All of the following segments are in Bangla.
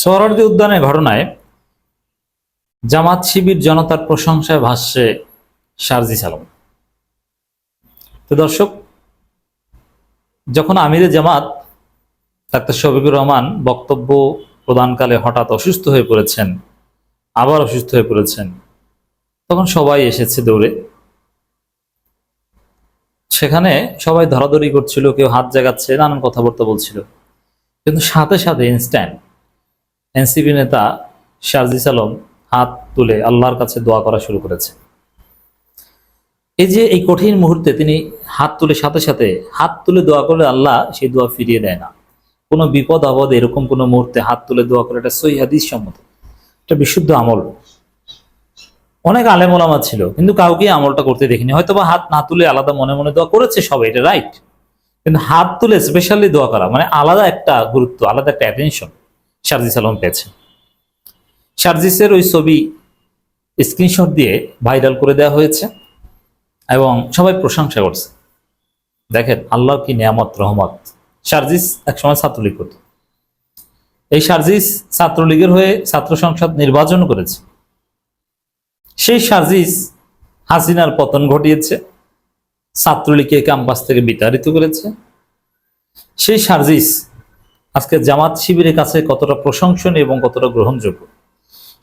সোহরার্দি উদ্যানের ঘটনায় জামাত শিবির জনতার প্রশংসায় ভাষ্যে শারজিস আলম তো দর্শক, যখন আমিরে জামাত ডাক্তার শফিকুর রহমান বক্তব্য প্রদানকালে হঠাৎ অসুস্থ হয়ে পড়েছেন, আবার অসুস্থ হয়ে পড়েছেন, তখন সবাই এসেছে দৌড়ে। সেখানে সবাই ধরাধরি করছিল, কেউ হাত জাগাচ্ছে, নানান কথাবার্তা বলছিল। কিন্তু সাথে সাথে ইনস্ট্যান্ট এনসিপি নেতা শারজিস আলম হাত তুলে আল্লাহর কাছে দোয়া করা শুরু করেছে। এই যে এই কঠিন মুহূর্তে তিনি হাত তুলে সাথে সাথে হাত তুলে দোয়া করলে আল্লাহ সেই দোয়া ফিরিয়ে দেয় না। কোনো বিপদ, আপদ, এরকম কোনো মুহূর্তে হাত তুলে দোয়া করে এটা সই হাদিস সম্মত। এটা বিশুদ্ধ আমল। অনেক আলেম ওলামা ছিল, কিন্তু কাউকে আমলটা করতে দেখিনি। হয়তো বা হাত না তুলে আলাদা মনে মনে দোয়া করেছে সবাই, এটা রাইট কিন্তু হাত তুলে স্পেশালি দোয়া করা মানে আলাদা একটা গুরুত্ব, আলাদা একটা অ্যাটেনশন শারজিস আলম পেয়েছে। শারজিসের ওই ছবি স্ক্রিনশট দিয়ে ভাইরাল করে দেওয়া হয়েছে এবং সবাই প্রশংসা করছে। দেখেন আল্লাহ কি নিয়ামত, রহমত। শারজিস একসময় ছাত্রলীগ করত। এই শারজিস ছাত্রলীগের হয়ে ছাত্র সংসদ নির্বাচন করেছে। সেই শারজিস হাসিনার পতন ঘটিয়েছে, ছাত্রলীগকে ক্যাম্পাস থেকে বিতাড়িত করেছে। সেই সার্জিস আজকে জামাত শিবিরের কাছে কতটা প্রশংসনীয় এবং কতটা গ্রহণযোগ্য?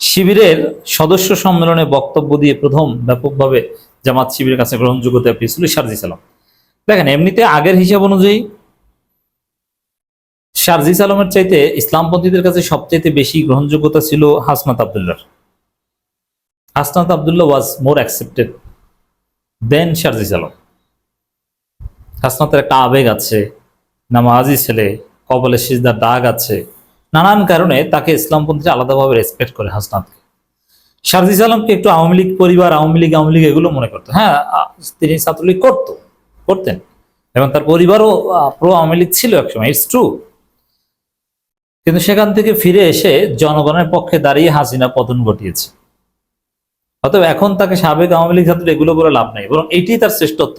শিবিরের সদস্য সম্মেলনে বক্তব্য দিয়ে প্রথম ব্যাপকভাবে জামাত শিবিরের কাছে গ্রহণযোগ্যতা পেয়েছিল সার্জিস আলম দেখেন, এমনিতে আগের হিসাব অনুযায়ী শারজিস আলমের চাইতে ইসলামপন্থীদের কাছে সবচাইতে বেশি গ্রহণযোগ্যতা ছিল হাসনাত আবদুল্লার Hasnat Abdullah was more accepted then Sarjis Alam হাসনাতের একটা আবেগ আছে, নামাজি ছেলে কবলে সিজদার দাগ আছে। নানান কারণে তাকে ইসলামপন্থী আলাদাভাবে রেসপেক্ট করে হাসনাতকে। শারজিস আলমকে একটু আওয়ামী লীগ পরিবার, আওয়ামী লীগ আওয়ামী লীগ এগুলো মনে করতো। হ্যাঁ তিনি ছাত্রলীগ করতো, করতেন। এবং তার পরিবারও প্রো আওয়ামী লীগ ছিল একসময় ইটস ট্রু কিন্তু সেখান থেকে ফিরে এসে জনগণের পক্ষে দাঁড়িয়ে হাসিনা পতন ঘটিয়েছে। অতএব এখন তাকে সাবেক আওয়ামী লীগ ছাত্র এগুলো করে লাভ নেই। বরং এটি তার শ্রেষ্ঠত্ব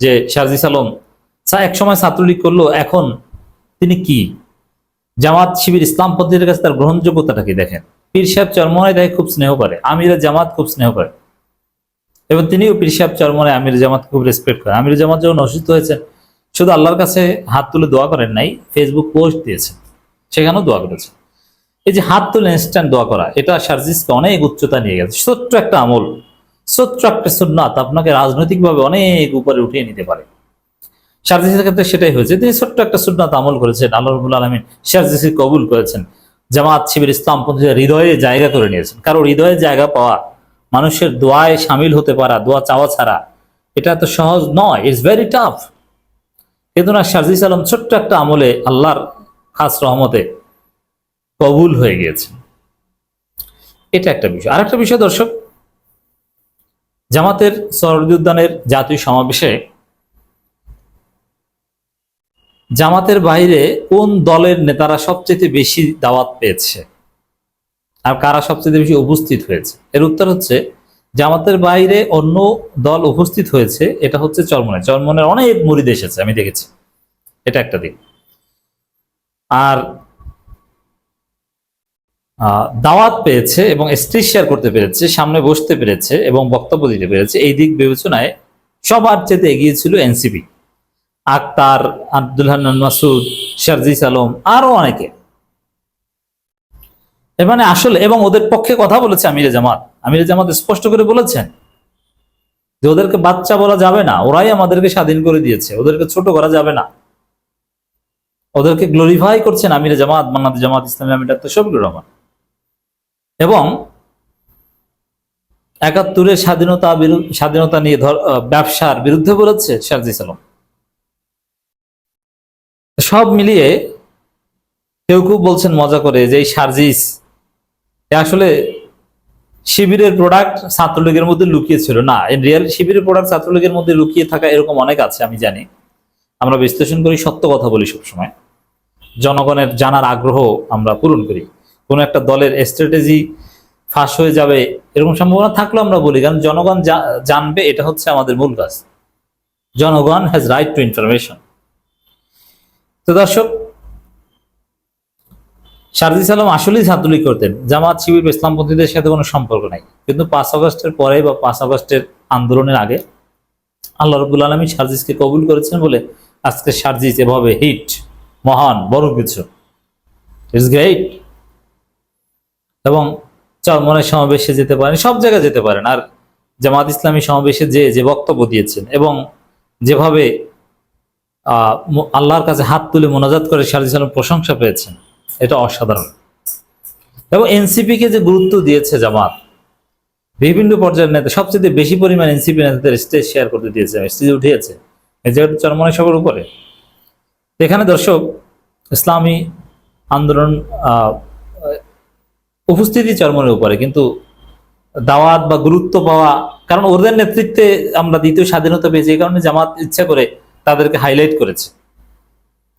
যে শারজিস আলম স্যার একসময় ছাত্রলীগ করল, এখন তিনি কি? জামাত শিবির ইসলাম ইসলামপন্থীদের কাছে তার গ্রহণযোগ্যতাটা কি? দেখেন। পীর সাহেব চরমনায় তাকে খুব স্নেহ করে। আমিরা জামাত খুব স্নেহ করে। এবং তিনিও পীর সাহেব চরমনায়, আমির জামাত খুব রেসপেক্ট করে। আমির জামাত যখন অসুস্থ হয়েছেন, শুধু আল্লাহর কাছে হাত তুলে দোয়া করেন নাই ফেসবুক পোস্ট দিয়েছেন। সেখানেও দোয়া করেছে এই যে হাত তুলে ইনস্ট্যান্ট দোয়া করা, এটা সার্জিসকে অনেক উচ্চতা নিয়ে গেছে। ছোট্ট একটা আমল, ছোট্ট একটা সুন্নাত আপনাকে রাজনৈতিকভাবে অনেক উপরে উঠিয়ে নিতে পারে। শারজিসের ক্ষেত্রে সেটাই হয়েছে তিনি ছোট্ট একটা সুন্নাত আমল করেছেন, আল্লাহ আলমিন শারজিসি কবুল করেছেন। জামাত শিবির ইসলাম পন্থীদের হৃদয়ে জায়গা করে নিয়েছেন। কারও হৃদয়ে জায়গা পাওয়া, মানুষের দোয়ায় সামিল হতে পারা, দোয়া চাওয়া ছাড়া, এটা তো সহজ নয় ইটস ভেরি টাফ কিন্তু না শারজিস আলম ছোট্ট একটা আমলে আল্লাহর খাস রহমতে কবুল হয়ে গিয়েছে এটা একটা বিষয়। আর একটা বিষয় দর্শক, জামাতের সরদি উদ্যানের জাতীয় সমাবেশে জামাতের বাইরে কোন দলের নেতারা সবচেয়ে বেশি দাওয়াত পেয়েছে? আর কারা সবচেয়ে বেশি উপস্থিত হয়েছে? এর উত্তর হচ্ছে, জামাতের বাইরে অন্য দল উপস্থিত হয়েছে, এটা হচ্ছে চরমনে চরমনের অনেক মুড়িদ এসেছে, আমি দেখেছি। এটা একটা দিক। আর দাওয়াত পেয়েছে এবং স্টেজ শেয়ার করতে পেরেছে, সামনে বসতে পেরেছে এবং বক্তব্য দিতে পেরেছে, এই দিক বিবেচনায় সবার চেয়ে এগিয়ে ছিল এনসিপি। আক্তার আব্দুল হান্নান মাসুদ শারজিস আলম আরও অনেকে। এর মানে আসলে, এবং ওদের পক্ষে কথা বলেছে আমিরে জামাত। আমিরে জামাত স্পষ্ট করে বলেছেন যে ওদেরকে বাচ্চা বলা যাবে না, ওরাই আমাদেরকে স্বাধীন করে দিয়েছে, ওদেরকে ছোট করা যাবে না। ওদেরকে গ্লোরিফাই করছেন আমিরে জামাত, মান্নাত জামাত, ইসলামী আমির ডাক্তার শফিকুর রহমান। এবং একাত্তরের স্বাধীনতা স্বাধীনতা নিয়ে ব্যবসার বিরুদ্ধে বলেছে শারজিস আলম সব মিলিয়ে কেউ কেউ বলছেন মজা করে যে এই সার্জিস আসলে শিবিরের প্রোডাক্ট ছাত্রলীগের মধ্যে লুকিয়ে ছিল। না রিয়েল শিবিরের প্রোডাক্ট ছাত্রলীগের মধ্যে লুকিয়ে থাকা এরকম অনেক আছে, আমি জানি। আমরা বিশ্লেষণ করি, সত্য কথা বলি সবসময়। জনগণের জানার আগ্রহ আমরা পূরণ করি। কোনো একটা দলের স্ট্র্যাটেজি ফাঁস হয়ে যাবে এরকম সম্ভাবনা থাকলেও আমরা বলি, কারণ জনগণ জানবে, এটা হচ্ছে আমাদের মূল কাজ। জনগণ হ্যাজ রাইট টু ইনফরমেশন তো দর্শক শারজি সালাম আসলেই ছাত্রলীগ করতেন। জামাত শিবির ইসলামপন্থীদের সাথে কোনো সম্পর্ক নাই। কিন্তু পাঁচ আগস্টের পরে বা পাঁচ আগস্টের আন্দোলনের আগে আল্লাহ রবুল আলমী সার্জিসকে কবুল করেছেন বলে আজকে সার্জিস এভাবে হিট, মহান বড় কিছু। ইটস গ্রেট এবং চরমনের সমাবেশে যেতে পারেন, সব জায়গায় যেতে পারেন। আর জামাত ইসলামী সমাবেশে যে যে বক্তব্য দিয়েছেন এবং যেভাবে আল্লাহর কাছে হাত তুলে মোনাজাত করে আলম প্রশংসা পেয়েছেন। এটা অসাধারণ। এবং এনসিপি কে যে গুরুত্ব দিয়েছে জামাত, বিভিন্ন পর্যায়ের নেতা, সবচেয়ে বেশি পরিমাণ এনসিপি নেতাদের স্টেজ শেয়ার করতে দিয়েছে স্টেজে উঠিয়েছে। এই চরমনে সবার উপরে। এখানে দর্শক, ইসলামী আন্দোলন উপস্থিতি চরমনের উপরে, কিন্তু দাওয়াত বা গুরুত্ব পাওয়া, কারণ ওদের নেতৃত্বে আমরা দ্বিতীয় স্বাধীনতা পেয়েছি, এই কারণে জামাত ইচ্ছা করে তাদেরকে হাইলাইট করেছে।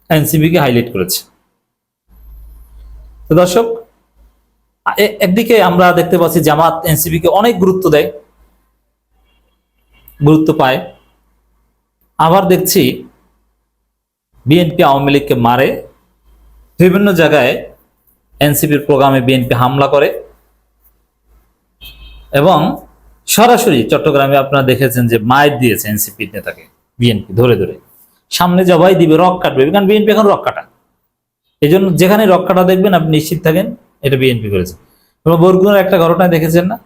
এনসিপি কে হাইলাইট করেছে। তো দর্শক একদিকে আমরা দেখতে পাচ্ছি জামাত এনসিপি কে অনেক গুরুত্ব দেয়, গুরুত্ব পায়। আবার দেখছি বিএনপি আওয়ামী লীগকে মারে। বিভিন্ন জায়গায় এনসিপির প্রোগ্রামে বিএনপি হামলা করে। এবং সরাসরি চট্টগ্রামে আপনারা দেখেছেন যে মায়ের দিয়েছে এনসিপি নেতাকে। বিএনপি, ধরে ধরে। সামনে জবাই দিবে, রক কাটবে, কারণ বিএনপি এখন রক কাটা। এই জন্য যেখানে রক কাটা দেখবেন, আপনি নিশ্চিত থাকেন, এটা বিএনপি করেছে। বরগুনার একটা ঘটনা দেখেছেন না?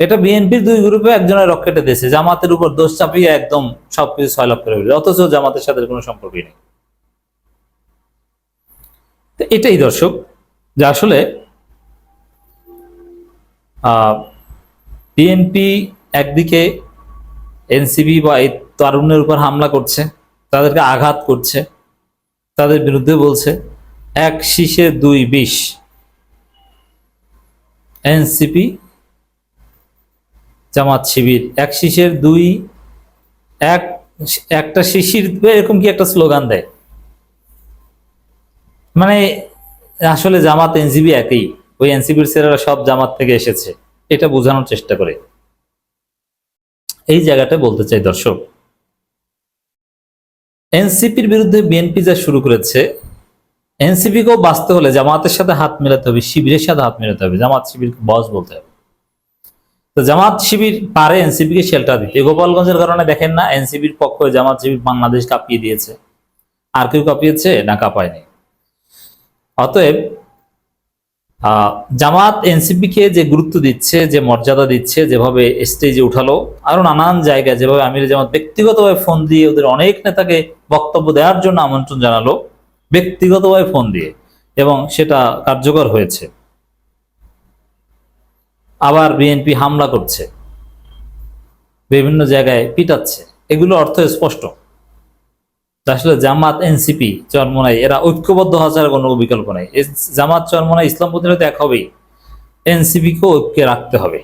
এটা বিএনপির দুই গ্রুপে একজনের রক কেটে দিয়েছে, জামাতের উপর দোষ চাপিয়ে একদম সবকিছু ছয় লাখ করে ফেলেছে। অথচ জামাতের সাথে কোনো সম্পর্কই নেই। তো এটাই দর্শক, যে আসলে বিএনপি একদিকে এনসিবি বা তারুণ্যের উপর হামলা করছে, তাদেরকে আঘাত করছে, তাদের বিরুদ্ধে বলছে, এক শীষে দুই বিষ। এনসিপি জামাত শিবির, এক শীষের দুই, এক, একটা শিশির এরকম কি একটা স্লোগান দেয়? মানে আসলে জামাত এনসিবি একই, ওই এনসিবির ছেলেরা সব জামাত থেকে এসেছে, এটা বোঝানোর চেষ্টা করে। এই জায়গাটা বলতে চাই দর্শক এনসিপির বিরুদ্ধে বিএনপি যা শুরু করেছে, এনসিপিকেও বাঁচতে হলে জামাতের সাথে হাত মেলাতে হবে, শিবিরের সাথে হাত মেলাতে হবে জামাত শিবিরকে বস বলতে হবে। তো জামাত শিবির পারে এনসিপিকে শেল্টার দিতে। গোপালগঞ্জের কারণে দেখেন না, এনসিপির পক্ষ জামাত শিবির বাংলাদেশ কাঁপিয়ে দিয়েছে। আর কেউ কাঁপিয়েছে না, কাঁপায়নি। অতএব জামাত এনসিপি কে যে গুরুত্ব দিচ্ছে, যে মর্যাদা দিচ্ছে, যেভাবে স্টেজে উঠালো, আরও নানান জায়গায় যেভাবে আমির জামাত ব্যক্তিগতভাবে ফোন দিয়ে ওদের অনেক নেতাকে বক্তব্য দেওয়ার জন্য আমন্ত্রণ জানালো, ব্যক্তিগতভাবে ফোন দিয়ে, এবং সেটা কার্যকর হয়েছে। আবার বিএনপি হামলা করছে, বিভিন্ন জায়গায় পিটাচ্ছে, এগুলো অর্থ স্পষ্ট। আসলে জামাত এনসিপি চরমোনাই, এরা ঐক্যবদ্ধ ছাড়া কোনো বিকল্প নাই। জামাত, চরমোনাই, ইসলাম প্রতিরোধ এক হবেই। এনসিপি কে ঐক্যে রাখতে হবে।